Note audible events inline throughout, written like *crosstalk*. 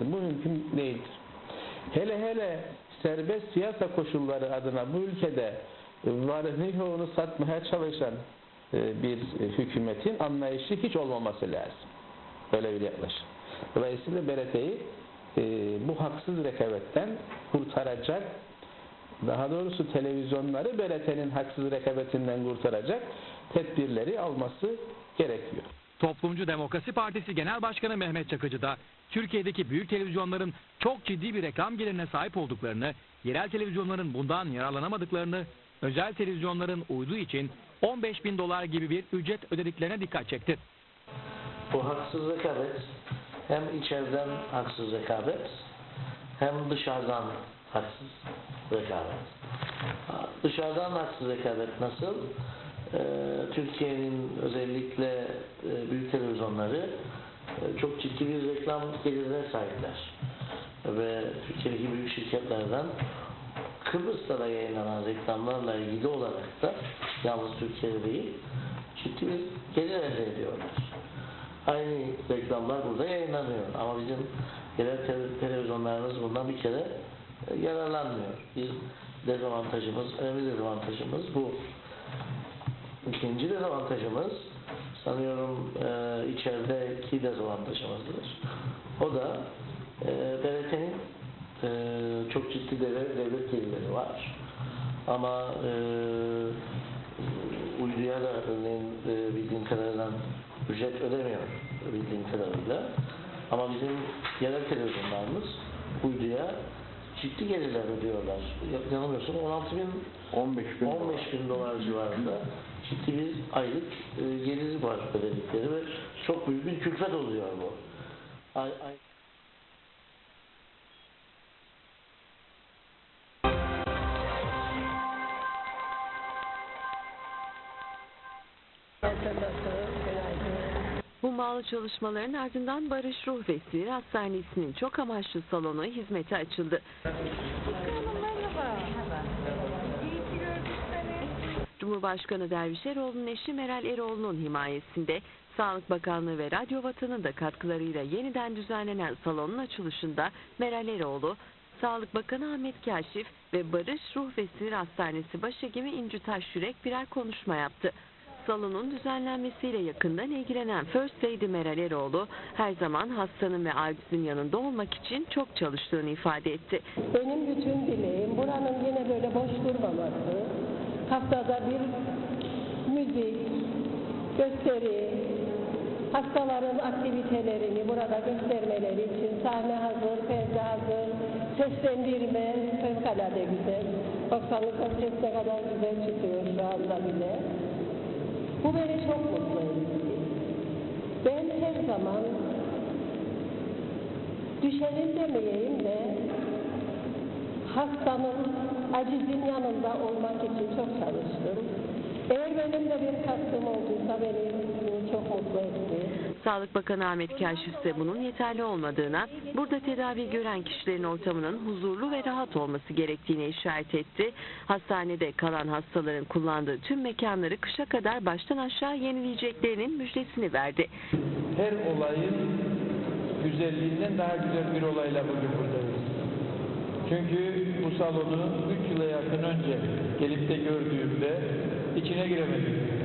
Bu mümkün değildir. Hele hele serbest piyasa koşulları adına bu ülkede varını yoğunu satmaya çalışan e, bir hükümetin anlayışı hiç olmaması lazım. Böyle bir yaklaşım. Dolayısıyla BRT'yi e, bu haksız rekabetten kurtaracak daha doğrusu televizyonları BRT'nin haksız rekabetinden kurtaracak tedbirleri alması gerekiyor. Toplumcu Demokrasi Partisi Genel Başkanı Mehmet Çakıcı da Türkiye'deki büyük televizyonların çok ciddi bir reklam gelirine sahip olduklarını, yerel televizyonların bundan yararlanamadıklarını, özel televizyonların uyduğu için 15 bin dolar gibi bir ücret ödediklerine dikkat çekti. Bu haksız rekabet hem içeriden haksız rekabet hem dışarıdan haksız rekabet. Dışarıdan haksız rekabet nasıl? Ee, Türkiye'nin özellikle e, büyük televizyonları çok ciddi bir reklam gelirine sahipler. Ve Türkiye'deki büyük şirketlerden Kıbrıs'ta da yayınlanan reklamlarla ilgili olarak da yalnız Türkiye'de değil ciddi bir gelir elde ediyorlar. Aynı reklamlar burada yayınlanıyor. Ama bizim yerel te- televizyonlarımız bundan bir kere e, yararlanmıyor. Bir dezavantajımız, önemli dezavantajımız bu. İkinci dezavantajımız sanıyorum e, içerideki dezavantajımızdır. O da e, devletin e, çok ciddi devlet, devlet gelirleri var. Ama e, uyduya da örneğin e, bildiğim kadarıyla ücret ödemiyor bildiğim kadarıyla. Ama bizim yerel televizyonlarımız uyduya ciddi gelirler ödüyorlar. Ya- Yanılmıyorsam 16 bin 15 bin 15 bin dolar civarında ciddi bir aylık e, geliri var ödedikleri ve çok büyük bir külfet oluyor bu. Ay, ay. Hummalı çalışmaların ardından Barış Ruh ve Sinir Hastanesi'nin çok amaçlı salonu hizmete açıldı. Cumhurbaşkanı Derviş Eroğlu'nun eşi Meral Eroğlu'nun himayesinde Sağlık Bakanlığı ve Radyo Vatan'ın da katkılarıyla yeniden düzenlenen salonun açılışında Meral Eroğlu, Sağlık Bakanı Ahmet Kaşif ve Barış Ruh ve Sinir Hastanesi Başhekimi İnci Taş Yürek birer konuşma yaptı. Salonun düzenlenmesiyle yakından ilgilenen First Lady Meral Eroğlu her zaman hastanın ve ailesinin yanında olmak için çok çalıştığını ifade etti. Benim bütün dileğim buranın yine böyle boş durmaması, haftada bir müzik, gösteri, hastaların aktivitelerini burada göstermeleri için sahne hazır, perde hazır, seslendirme fevkalade güzel. 90'lık sesine kadar güzel çıkıyor şu anda bile. Bu beni çok mutlu etti. Ben her zaman düşenin demeyeyim de hastanın, acizin yanında olmak için çok çalıştım. Eğer benim de bir katkım olduysa beni çok mutlu etti. Sağlık Bakanı Ahmet Kaşif ise bunun yeterli olmadığına, burada tedavi gören kişilerin ortamının huzurlu ve rahat olması gerektiğine işaret etti. Hastanede kalan hastaların kullandığı tüm mekanları kışa kadar baştan aşağı yenileyeceklerinin müjdesini verdi. her olayın güzelliğinden daha güzel bir olayla bugün buradayız. Çünkü bu salonu 3 yıla yakın önce gelip de gördüğümde içine giremedim.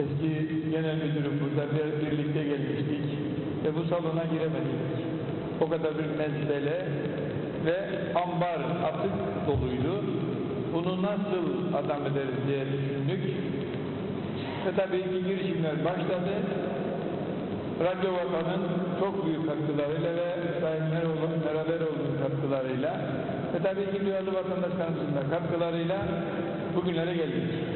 Eski genel müdürüm burada bir, birlikte gelmiştik ve bu salona giremedik. O kadar bir mezbele ve ambar atık doluydu. Bunu nasıl adam ederiz diye düşündük. Ve tabii ki girişimler başladı. Radyo Vatan'ın çok büyük katkılarıyla ve Sayın Meroğlu'nun beraber olduğu katkılarıyla ve tabii ki duyarlı vatandaşlarımızın da katkılarıyla bugünlere geldik.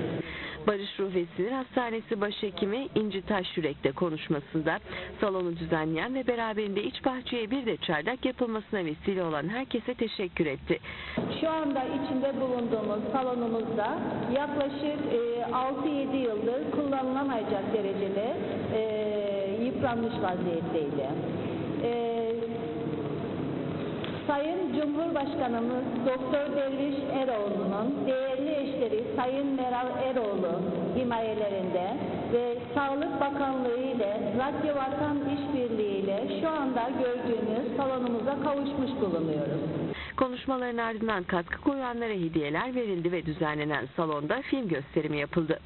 Barış Ruh ve Sinir Hastanesi Başhekimi İnci Taş Yürek de konuşmasında salonu düzenleyen ve beraberinde iç bahçeye bir de çardak yapılmasına vesile olan herkese teşekkür etti. Şu anda içinde bulunduğumuz salonumuzda yaklaşık e, 6-7 yıldır kullanılamayacak derecede e, yıpranmış vaziyetteydi. E, Sayın Cumhurbaşkanımız Doktor Derviş Eroğlu'nun değerli eşleri Sayın Meral Eroğlu himayelerinde ve Sağlık Bakanlığı ile Radyo Vatan İşbirliği ile şu anda gördüğünüz salonumuza kavuşmuş bulunuyoruz. Konuşmaların ardından katkı koyanlara hediyeler verildi ve düzenlenen salonda film gösterimi yapıldı.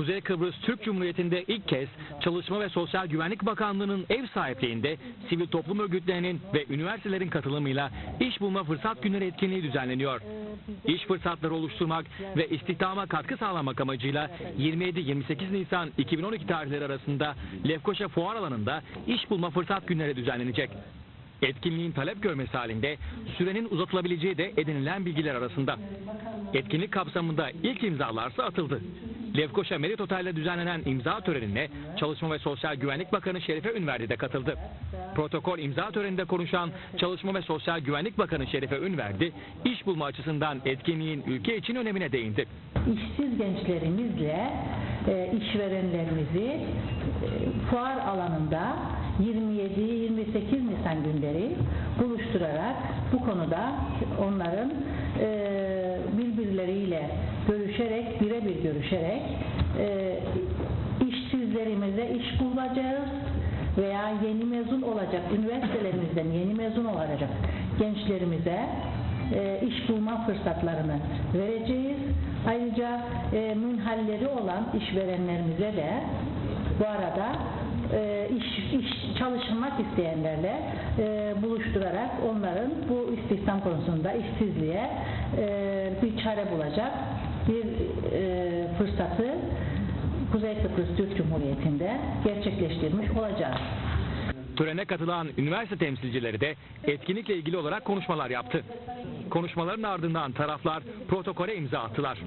Kuzey Kıbrıs Türk Cumhuriyeti'nde ilk kez Çalışma ve Sosyal Güvenlik Bakanlığı'nın ev sahipliğinde sivil toplum örgütlerinin ve üniversitelerin katılımıyla iş bulma fırsat günleri etkinliği düzenleniyor. İş fırsatları oluşturmak ve istihdama katkı sağlamak amacıyla 27-28 Nisan 2012 tarihleri arasında Lefkoşa Fuar Alanı'nda iş bulma fırsat günleri düzenlenecek. Etkinliğin talep görmesi halinde sürenin uzatılabileceği de edinilen bilgiler arasında. Etkinlik kapsamında ilk imzalarsa atıldı. Lefkoşa Merit Otel'de düzenlenen imza törenine Çalışma ve Sosyal Güvenlik Bakanı Şerife Ünverdi de katıldı. Protokol imza töreninde konuşan Çalışma ve Sosyal Güvenlik Bakanı Şerife Ünverdi, iş bulma açısından etkinliğin ülke için önemine değindi. işsiz gençlerimizle e, işverenlerimizi e, fuar alanında 27-28 Nisan günleri buluşturarak bu konuda onların birbirleriyle görüşerek, birebir görüşerek e, işsizlerimize iş bulacağız veya yeni mezun olacak, üniversitelerimizden yeni mezun olacak gençlerimize e, iş bulma fırsatlarını vereceğiz. Ayrıca e, münhalleri olan işverenlerimize de bu arada e, iş, iş çalışmak isteyenlerle e, buluşturarak onların bu istihdam konusunda işsizliğe e, bir çare bulacak bir e, fırsatı Kuzey Kıbrıs Türk Cumhuriyeti'nde gerçekleştirmiş olacağız. Törene katılan üniversite temsilcileri de etkinlikle ilgili olarak konuşmalar yaptı. Konuşmaların ardından taraflar protokole imza attılar.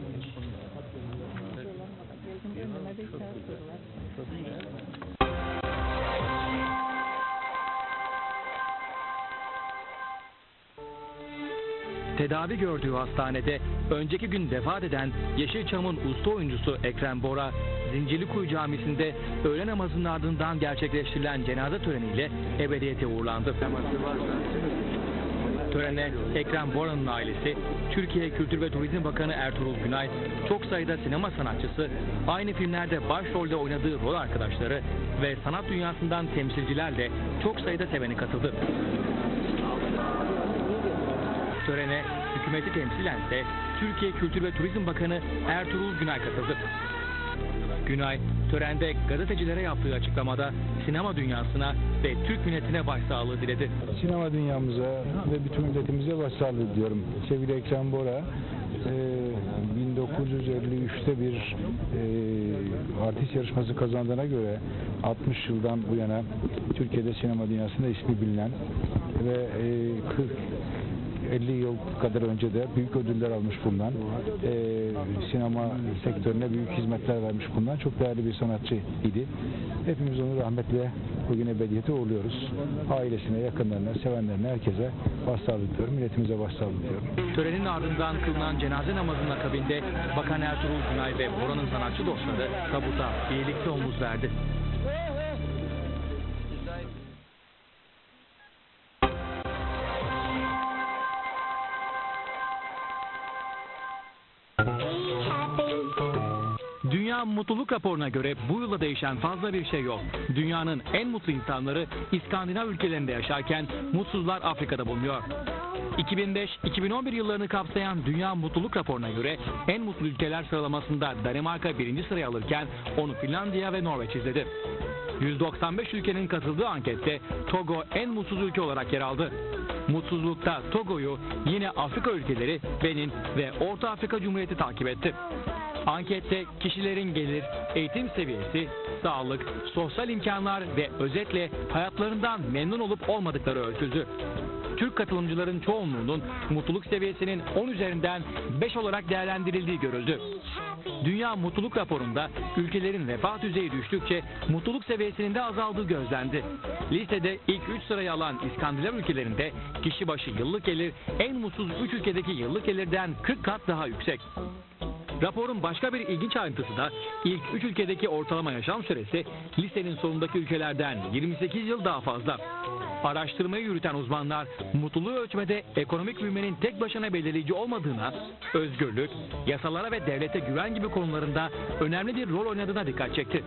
Tedavi gördüğü hastanede önceki gün vefat eden Yeşilçam'ın usta oyuncusu Ekrem Bora, Zincirlikuyu Camisi'nde öğle namazının ardından gerçekleştirilen cenaze töreniyle ebediyete uğurlandı. Törene Ekrem Bora'nın ailesi, Türkiye Kültür ve Turizm Bakanı Ertuğrul Günay, çok sayıda sinema sanatçısı, aynı filmlerde başrolde oynadığı rol arkadaşları ve sanat dünyasından temsilcilerle çok sayıda seveni katıldı. Törene hükümeti temsilen ise Türkiye Kültür ve Turizm Bakanı Ertuğrul Günay katıldı. Günay, törende gazetecilere yaptığı açıklamada sinema dünyasına ve Türk milletine başsağlığı diledi. Sinema dünyamıza ve bütün milletimize başsağlığı diliyorum. Sevgili Ekrem Bora, e, 1953'te bir e, artist yarışması kazandığına göre 60 yıldan bu yana Türkiye'de sinema dünyasında ismi bilinen ve e, 40 50 yıl kadar önce de büyük ödüller almış bulunan, e, sinema sektörüne büyük hizmetler vermiş bulunan çok değerli bir sanatçı idi. Hepimiz onu rahmetle bugün ebediyete uğurluyoruz. Ailesine, yakınlarına, sevenlerine, herkese başsağlığı diliyorum. Milletimize başsağlığı diliyorum. Törenin ardından kılınan cenaze namazının akabinde Bakan Ertuğrul Günay ve Bora'nın sanatçı dostları tabuta birlikte omuz verdi. Dünya Mutluluk Raporu'na göre bu yılda değişen fazla bir şey yok. Dünyanın en mutlu insanları İskandinav ülkelerinde yaşarken mutsuzlar Afrika'da bulunuyor. 2005-2011 yıllarını kapsayan Dünya Mutluluk Raporu'na göre en mutlu ülkeler sıralamasında Danimarka birinci sırayı alırken onu Finlandiya ve Norveç izledi. 195 ülkenin katıldığı ankette Togo en mutsuz ülke olarak yer aldı. Mutsuzlukta Togo'yu yine Afrika ülkeleri Benin ve Orta Afrika Cumhuriyeti takip etti. Ankette kişilerin gelir, eğitim seviyesi, sağlık, sosyal imkanlar ve özetle hayatlarından memnun olup olmadıkları ölçüldü. Türk katılımcıların çoğunluğunun mutluluk seviyesinin 10 üzerinden 5 olarak değerlendirildiği görüldü. Dünya Mutluluk Raporu'nda ülkelerin refah düzeyi düştükçe mutluluk seviyesinin de azaldığı gözlendi. Listede ilk 3 sırayı alan İskandinav ülkelerinde kişi başı yıllık gelir en mutsuz 3 ülkedeki yıllık gelirden 40 kat daha yüksek. Raporun başka bir ilginç ayrıntısı da ilk 3 ülkedeki ortalama yaşam süresi listenin sonundaki ülkelerden 28 yıl daha fazla. Araştırmayı yürüten uzmanlar mutluluğu ölçmede ekonomik büyümenin tek başına belirleyici olmadığına, özgürlük, yasalara ve devlete güven gibi konularında önemli bir rol oynadığına dikkat çekti.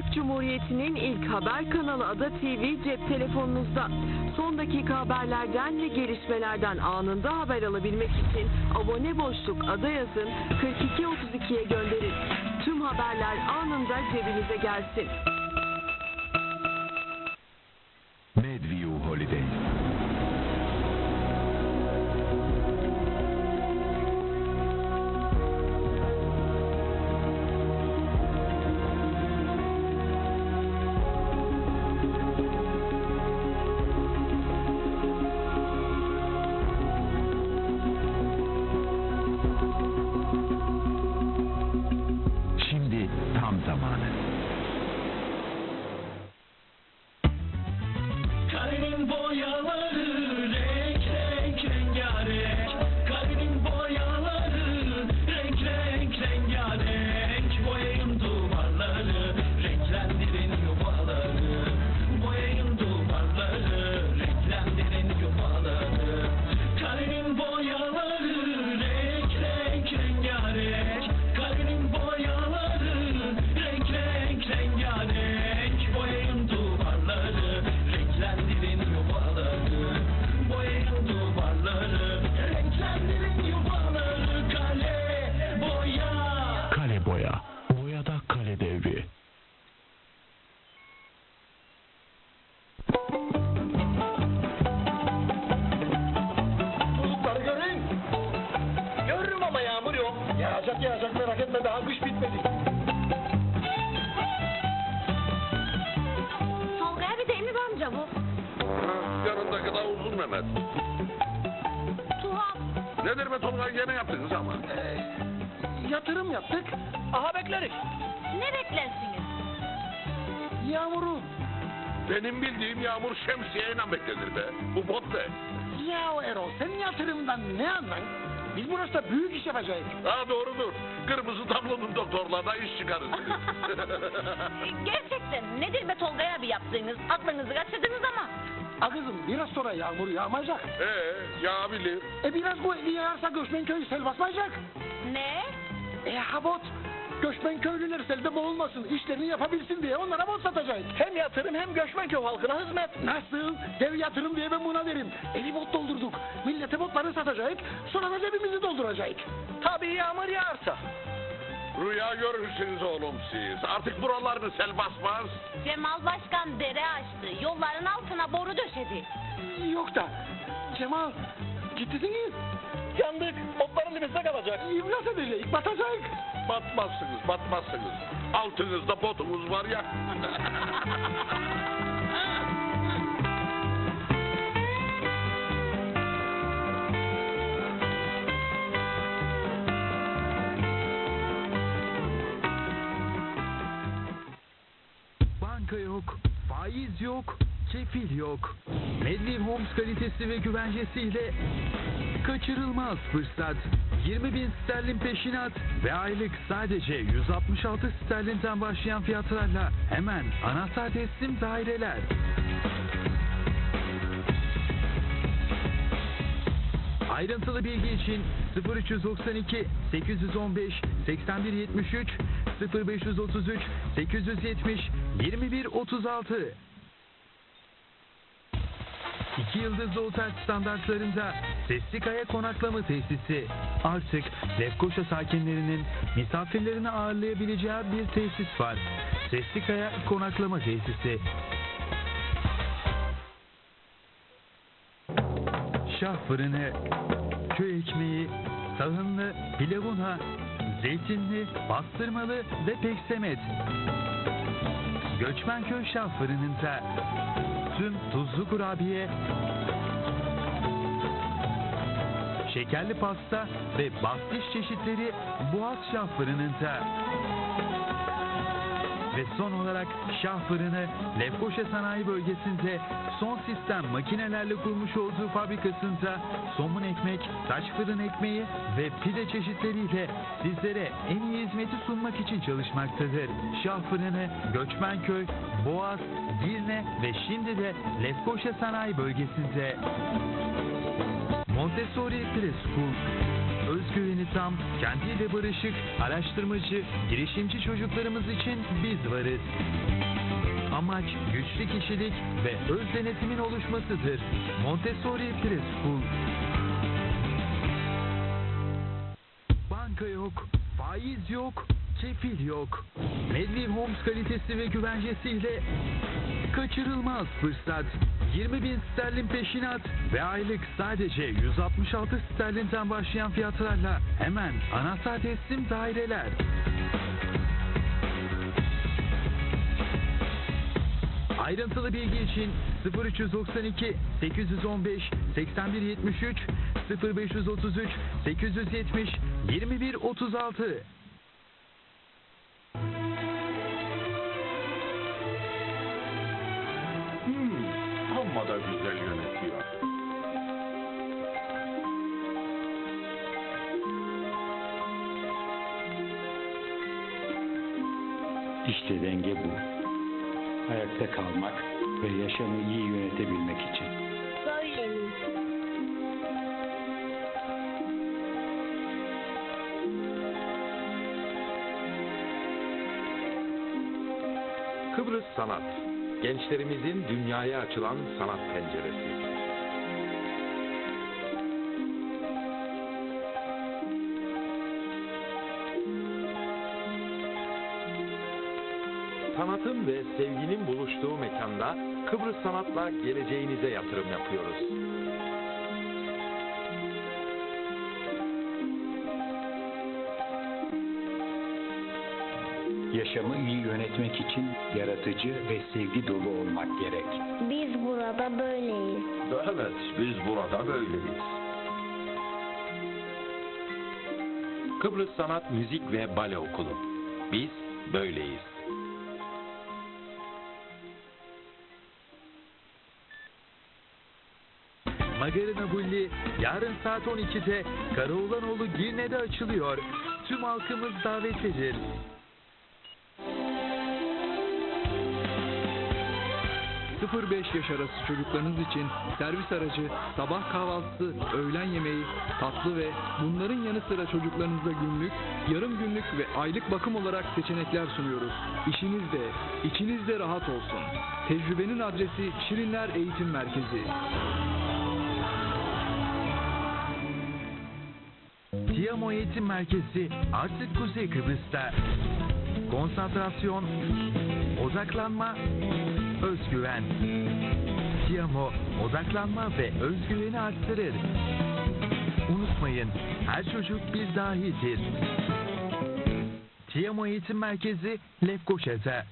Türk Cumhuriyeti'nin ilk haber kanalı Ada TV cep telefonunuzda. Son dakika haberlerden ve gelişmelerden anında haber alabilmek için abone boşluk ada yazın 4232'ye gönderin. Tüm haberler anında cebinize gelsin. Medview Aha bekleriz. Ne beklersiniz? Yağmuru. Benim bildiğim yağmur şemsiyeyle beklenir be. Bu bot ne? Ya Erol sen yatırımdan ne anlan? Biz burası büyük iş yapacağız. Ha doğrudur. Kırmızı tablonun doktorlarına iş çıkarız. *laughs* Gerçekten nedir be Tolga abi yaptığınız? Aklınızı kaçırdınız ama. A kızım biraz sonra yağmur yağmayacak. Ee, yağabilir. E biraz bu yağarsa Göçmen köyü sel basmayacak. Ne? E habot. Göçmen köylüler selde boğulmasın, işlerini yapabilsin diye onlara bot satacak. Hem yatırım hem göçmen köy halkına hizmet. Nasıl? Dev yatırım diye ben buna derim. Evi bot doldurduk. Millete botları satacak, sonra da cebimizi dolduracak. Tabii yağmur yağarsa. Rüya görürsünüz oğlum siz. Artık buralarını sel basmaz. Cemal Başkan dere açtı. Yolların altına boru döşedi. Yok da. Cemal, gittiniz. Yandık. Otların dibinde kalacak. İmlat edecek. Batacak. Batmazsınız, batmazsınız. Altınızda botumuz var ya. Banka yok, faiz yok, kefil yok. Medliv Homes kalitesi ve güvencesiyle kaçırılmaz fırsat. 20 bin sterlin peşinat ve aylık sadece 166 sterlinden başlayan fiyatlarla hemen anahtar teslim daireler. Ayrıntılı bilgi için 0392 815 8173 0533 870 2136 İki yıldızlı otel standartlarında Sesli Kaya Konaklama Tesisi. Artık Lefkoşa sakinlerinin misafirlerini ağırlayabileceği bir tesis var. Sesli Kaya Konaklama Tesisi. Şah fırını, köy ekmeği, tahınlı, pilavuna, zeytinli, bastırmalı ve peksemet. Göçmenköy Şah fırınında tüm tuzlu kurabiye, şekerli pasta ve bastiş çeşitleri Boğaz Şah fırınında. Ve son olarak Şah Fırını, Lefkoşa Sanayi Bölgesi'nde son sistem makinelerle kurmuş olduğu fabrikasında somun ekmek, taş fırın ekmeği ve pide çeşitleriyle sizlere en iyi hizmeti sunmak için çalışmaktadır. Şah Fırını, Göçmenköy, Boğaz, Girne ve şimdi de Lefkoşa Sanayi Bölgesi'nde. Montessori Preschool Özgüveni tam, kendiyle barışık, araştırmacı, girişimci çocuklarımız için biz varız. Amaç güçlü kişilik ve öz denetimin oluşmasıdır. Montessori Preschool. Banka yok, faiz yok, kefil yok. Medliv Homes kalitesi ve güvencesiyle kaçırılmaz fırsat. 20 bin sterlin peşinat ve aylık sadece 166 sterlinden başlayan fiyatlarla hemen anahtar teslim daireler. Ayrıntılı bilgi için 0392 815 8173 0533 870 2136 Ayakta kalmak ve yaşamı iyi yönetebilmek için. Böyleyiz. Kıbrıs Sanat, gençlerimizin dünyaya açılan sanat penceresi. Sanatın ve sevginin buluştuğu mekanda Kıbrıs Sanat'la geleceğinize yatırım yapıyoruz. Yaşamı iyi yönetmek için yaratıcı ve sevgi dolu olmak gerek. Biz burada böyleyiz. Evet, biz burada böyleyiz. Kıbrıs Sanat Müzik ve Bale Okulu. Biz böyleyiz. Magarina Bulli yarın saat 12'de Karaoğlanoğlu Girne'de açılıyor. Tüm halkımız davetlidir. ...0-5 yaş arası çocuklarınız için servis aracı, sabah kahvaltısı, öğlen yemeği, tatlı ve bunların yanı sıra çocuklarınıza günlük, yarım günlük ve aylık bakım olarak seçenekler sunuyoruz. İşiniz de, içiniz de rahat olsun. Tecrübenin adresi Şirinler Eğitim Merkezi. Tiamo Eğitim Merkezi artık Kuzey Kıbrıs'ta. Konsantrasyon, odaklanma, özgüven. Tiamo odaklanma ve özgüveni arttırır. Unutmayın, her çocuk bir dahidir. Tiyamo Eğitim Merkezi Lefkoşa'da.